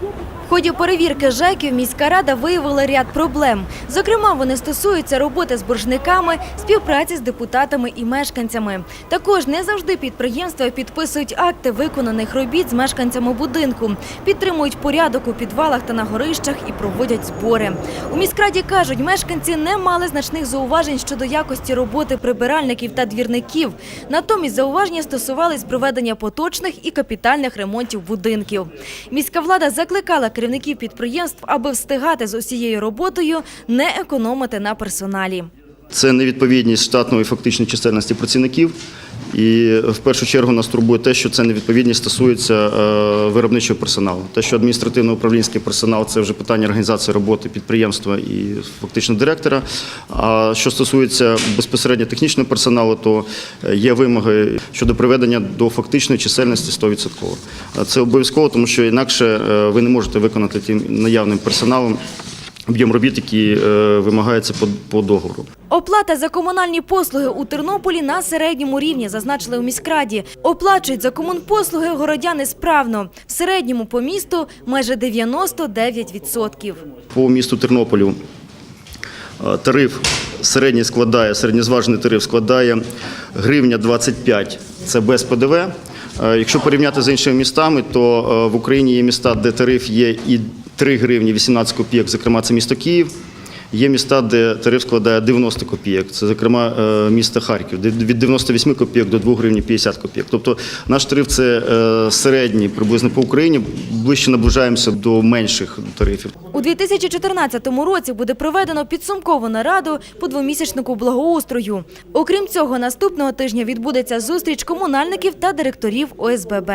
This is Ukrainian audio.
В ході перевірки ЖЕКів міська рада виявила ряд проблем. Зокрема, вони стосуються роботи з боржниками, співпраці з депутатами і мешканцями. Також не завжди підприємства підписують акти виконаних робіт з мешканцями будинку, підтримують порядок у підвалах та на горищах і проводять збори. У міськраді кажуть, мешканці не мали значних зауважень щодо якості роботи прибиральників та двірників. Натомість зауваження стосувались проведення поточних і капітальних ремонтів будинків. Міська влада закликала керівників підприємств, аби встигати з усією роботою, не економити на персоналі. Це невідповідність штатної фактичної чисельності працівників. І в першу чергу нас турбує те, що це невідповідність стосується е, виробничого персоналу. Те, що адміністративно-управлінський персонал це вже питання організації роботи підприємства і фактично директора. А що стосується безпосередньо технічного персоналу, то е, є вимоги щодо приведення до фактичної чисельності 100%. Це обов'язково, тому що інакше е, ви не можете виконати тим наявним персоналом об'єм робіт, які е, вимагаються по, по договору. Оплата за комунальні послуги у Тернополі на середньому рівні, зазначили у міськраді. Оплачують за комунпослуги городяни справно. В середньому по місту майже 99%. По місту Тернополю е, тариф середній складає, середньозважений тариф складає гривня 25, це без ПДВ. Е, Якщо порівняти з іншими містами, то в Україні є міста, де тариф є і 3 гривні 18 копійок, зокрема це місто Київ. Є міста, де тариф складає 90 копійок. Це, зокрема, е, місто Харків, де від 98 копійок до 2 гривень 50 копійок. Тобто наш тариф це е, середній приблизно по Україні. Ближче наближаємося до менших тарифів. У 2014 році буде проведено підсумкову нараду по двомісячнику благоустрою. Окрім цього, наступного тижня відбудеться зустріч комунальників та директорів ОСББ.